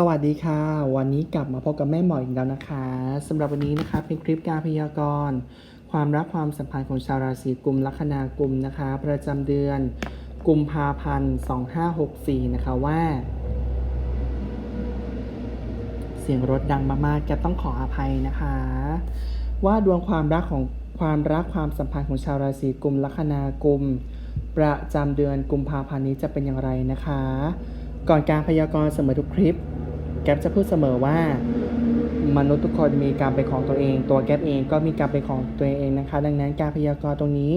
สวัสดีค่ะ วันนี้กลับมาพบกับแม่หมออีกแล้วนะคะสำหรับวันนี้นะคะเป็นคลิปการพยากรณ์ความรักความสัมพันธ์ของชาวราศีกุมลัคนากลุ่มนะคะ ประจำเดือนกุมภาพันธ์2564 นะคะว่า เสียงรถดังมากๆแกต้องขออภัยนะคะ ว่าดวงความรักของความรักความสัมพันธ์ของชาวราศีกุมลัคนากลุ่มประจำเดือนกุมภาพันธ์นี้จะเป็นอย่างไรนะคะ ก่อนการพยากรณ์เสมอทุกคลิป แก๊ปจะพูดเสมอว่ามนุษย์ทุกคนมีการเป็นของตัวเอง ตัวแก๊ปเองก็มีการเป็นของตัวเองนะคะ ดังนั้นการพยากรณ์ตรงนี้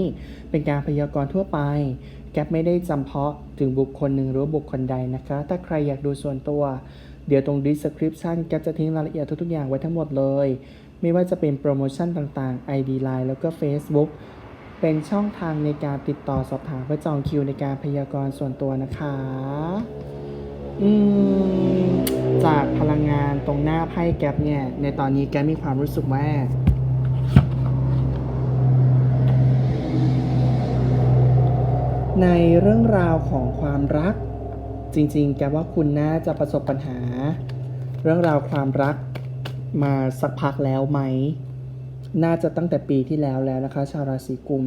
เป็นการพยากรณ์ทั่วไป แก๊ปไม่ได้จำเพาะถึงบุคคลหนึ่งหรือบุคคลใดนะคะ ถ้าใครอยากดูส่วนตัว เดี๋ยวตรง description แก๊ปจะทิ้งรายละเอียดทุกๆอย่างไว้ทั้งหมดเลย ไม่ว่าจะเป็นโปรโมชั่นต่างๆ ID Line แล้วก็ Facebook เป็นช่องทางในการติดต่อสอบถามเพื่อจองคิวในการพยากรณ์ส่วนตัวนะคะ อืม จากพลังงานตรงหน้าไพ่แก๊ปเนี่ย ในตอนนี้แก๊ปมีความรู้สึกว่าในเรื่องราวของความรัก จริงๆ แกว่าคุณน่าจะประสบปัญหา เรื่องราวความรักมาสักพักแล้วไหม น่าจะตั้งแต่ปีที่แล้วแล้วนะคะ ชาวราศีกุม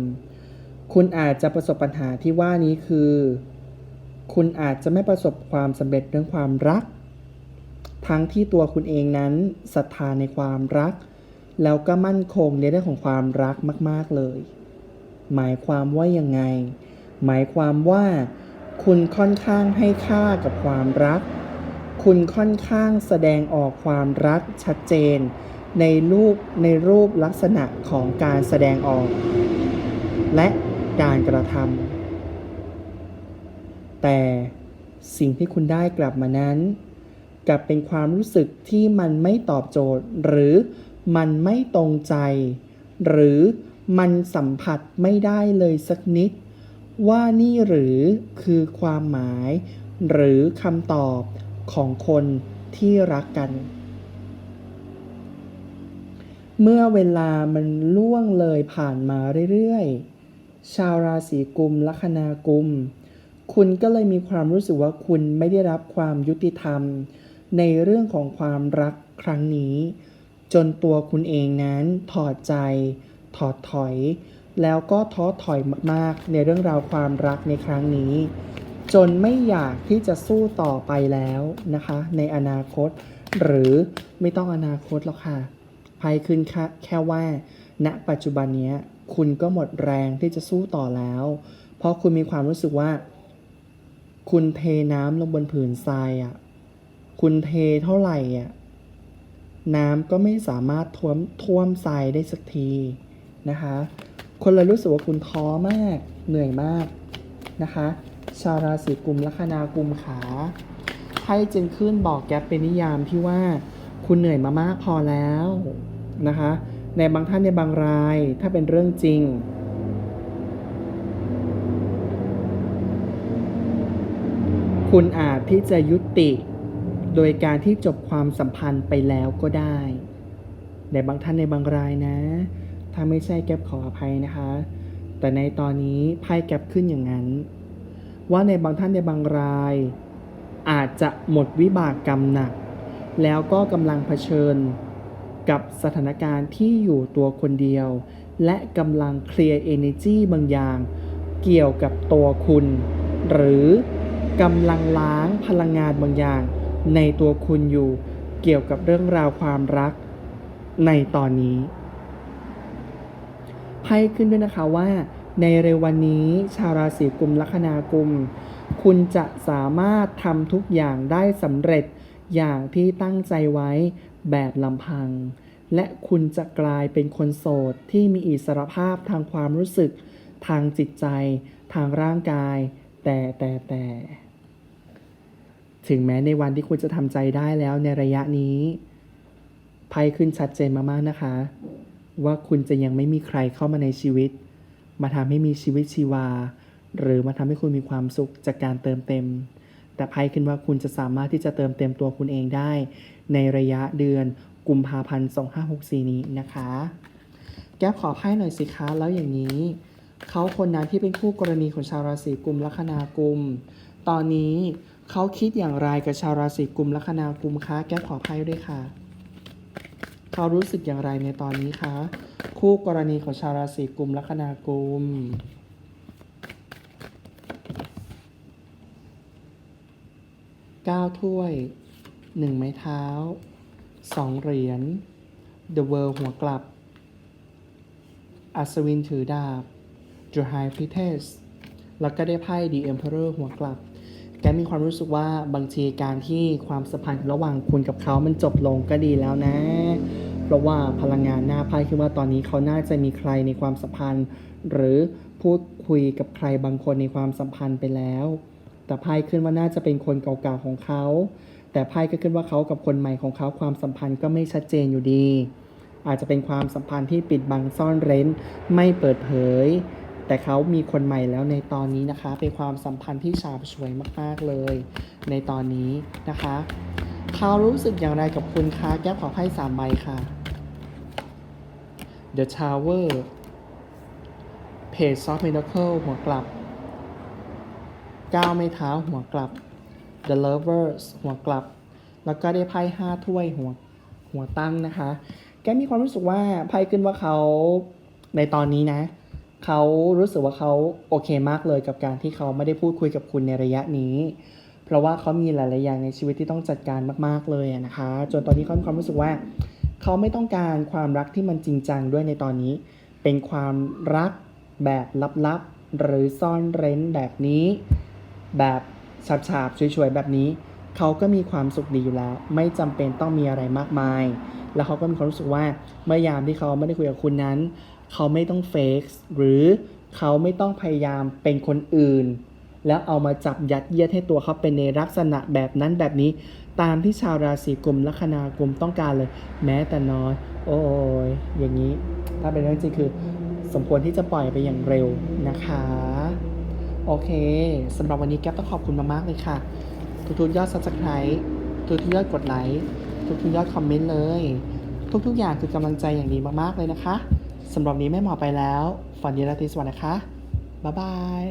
คุณอาจจะประสบปัญหาที่ว่านี้คือ คุณอาจจะไม่ประสบความสำเร็จเรื่องความรัก ทั้งที่ตัวคุณเองนั้นศรัทธาในความรัก แล้วก็มั่นคงในเรื่องของความรักมาก ๆเลย หมายความว่ายังไง หมายความว่าคุณค่อนข้างให้ค่ากับความรัก คุณค่อนข้างแสดงออกความรักชัดเจน ในรูปในรูปลักษณะของการแสดงออก และการกระทำแต่สิ่งที่คุณได้กลับมานั้น กับเป็นความรู้สึกที่มันไม่ตอบโจทย์ หรือมันไม่ตรงใจ หรือมันสัมผัสไม่ได้เลยสักนิด ว่านี่หรือคือความหมาย หรือคำตอบของคนที่รักกัน เมื่อเวลามันล่วงเลยผ่านมาเรื่อยๆ ชาวราศีกุมลัคนากุม คุณก็เลยมีความรู้สึกว่าคุณไม่ได้รับความยุติธรรม ในเรื่องของความรักครั้งนี้ จนตัวคุณเองนั้นถอดใจ ถอดถอย แล้วก็ท้อถอยมากๆ ในเรื่องราวความรักในครั้งนี้ จนไม่อยากที่จะสู้ต่อไปแล้วนะคะ ในอนาคต หรือไม่ต้องอนาคตหรอกค่ะภัยขึ้นแค่แค่ว่า ณปัจจุบันนี้คุณก็หมดแรงที่จะสู้ต่อแล้ว เพราะคุณมีความรู้สึกว่า คุณเทน้ำลงบนผืนทรายอะ่ะ คุณเทเท่าไหร่อะน้ำก็ไม่สามารถท่วมท่วมทรายได้สักทีนะคะ คนเลยรู้สึกว่าคุณท้อมากเหนื่อยมากนะคะ ชาวราศีกุมลัคนากุมขาไพ่จึงขึ้นบอกแก๊ปเป็นนิยามที่ว่าคุณเหนื่อยมามากพอแล้วนะคะ ในบางท่านในบางรายถ้าเป็นเรื่องจริง คุณอาจที่จะยุติ โดยการที่จบความสัมพันธ์ไปแล้วก็ได้ในบางท่านในบางรายนะ ถ้าไม่ใช่แก๊ปขออภัยนะคะ แต่ในตอนนี้ไพ่แก๊ปขึ้นอย่างนั้น ว่าในบางท่านในบางราย อาจจะหมดวิบากกรรมหนัก แล้วก็กำลังเผชิญกับสถานการณ์ที่อยู่ตัวคนเดียว และกำลังเคลียร์ energy บางอย่าง เกี่ยวกับตัวคุณ หรือกำลังล้างพลังงานบางอย่าง ในตัวคุณอยู่เกี่ยวกับเรื่องราวความรักในตอนนี้ไพ่ขึ้นด้วยนะคะว่า ในเร็ววันนี้ชาวราศีกุมลัคนากุม คุณจะสามารถทำทุกอย่างได้สำเร็จอย่างที่ตั้งใจไว้แบบลำพัง และคุณจะกลายเป็นคนโสดที่มีอิสรภาพทางความรู้สึก ทางจิตใจ ทางร่างกาย แต่แต่แต่ ถึงแม้ในวันที่คุณจะทำใจได้แล้วในระยะนี้ไพ่ขึ้นชัดเจนมากๆนะคะ ว่าคุณจะยังไม่มีใครเข้ามาในชีวิต มาทำให้มีชีวิตชีวา หรือมาทำให้คุณมีความสุขจากการเติมเต็ม แต่ไพ่ขึ้นว่าคุณจะสามารถที่จะเติมเต็มตัวคุณเองได้ ในระยะเดือนกุมภาพันธ์ 2564 นี้นะคะ แก๊ปขอไพ่หน่อยสิคะแล้วอย่างนี้ เขาคนนั้นที่เป็นคู่กรณีของชาวราศีกุมลัคนากุม ตอนนี้ เขาคิดอย่างไรกับชาวราศีกุมลัคนากุมคะแก้ขอไพ่ด้วยค่ะ เขารู้สึกอย่างไรในตอนนี้คะคู่กรณีของชาวราศีกุมลัคนากุมเก้าถ้วยหนึ่งไม้เท้าสองเหรียญ The World หัวกลับ อัศวินถือดาบ The High Priestess แล้วก็ได้ไพ่ The Emperor หัวกลับ แกมีความรู้สึกว่าบางทีการที่ความสัมพันธ์ระหว่างคุณกับเขามันจบลงก็ดีแล้วนะ เพราะว่าพลังงานหน้าไพ่คือว่าตอนนี้เขาน่าจะมีใครในความสัมพันธ์ หรือพูดคุยกับใครบางคนในความสัมพันธ์ไปแล้ว แต่ไพ่ขึ้นว่าน่าจะเป็นคนเก่าๆของเขา แต่ไพ่ก็ขึ้นว่าเขากับคนใหม่ของเขาความสัมพันธ์ก็ไม่ชัดเจนอยู่ดี อาจจะเป็นความสัมพันธ์ที่ปิดบังซ่อนเร้น ไม่เปิดเผย แต่เขามีคนใหม่แล้วในตอนนี้นะคะ เป็นความสัมพันธ์ที่ฉาบฉวยมากๆเลย ในตอนนี้นะคะเขารู้สึกอย่างไรกับคุณคะแก้วขอไพ่สามใบค่ะ The Tower Page of Miracle หัวกลับก้าวไม่เท้าหัวกลับ The Lovers หัวกลับ แล้วก็ได้ไพ่ห้าถ้วยหัวหัวตั้งนะคะ แกมีความรู้สึกว่าไพ่ขึ้นว่าเขาในตอนนี้นะ เขารู้สึกว่าเขาโอเคมากเลยกับการที่เขาไม่ได้พูดคุยกับคุณในระยะนี้ เพราะว่าเขามีหลายๆอย่างในชีวิตที่ต้องจัดการมาก ๆเลยนะคะ จนตอนนี้เขามีความรู้สึกว่า เขาไม่ต้องการความรักที่มันจริงจังด้วยในตอนนี้ เป็นความรักแบบลับๆหรือซ่อนเร้นแบบนี้ แบบฉาบๆช่วยๆแบบนี้ เขาก็มีความสุขดีอยู่แล้ว ไม่จำเป็นต้องมีอะไรมากมาย แล้วเขาก็มีความรู้สึกว่าเมื่อยามที่เขาไม่ได้คุยกับคุณนั้น เขาไม่ต้องเฟกหรือเขาไม่ต้องพยายามเป็นคนอื่น แล้วเอามาจับยัดเยียดให้ตัวเขาเป็นในลักษณะแบบนั้นแบบนี้ ตามที่ชาวราศีกุมลัคนากลุ่มต้องการเลย แม้แต่น้อย โอ้ยอย่างนี้ ถ้าเป็นเรื่องจริงคือ สมควรที่จะปล่อยไปอย่างเร็วนะคะ โอเคสำหรับวันนี้แก๊ปต้องขอบคุณมากๆเลยค่ะ ทุกๆยอด subscribe ทุกๆยอดกดไลค์ทุกๆยอดคอมเมนต์เลย ทุกๆอย่างคือกำลังใจอย่างดีมากๆเลยนะคะ สำหรับนนี้แม่หมอไปแล้ว ฝันดีราตรีสวัสดิ์นะคะ บ๊ายบาย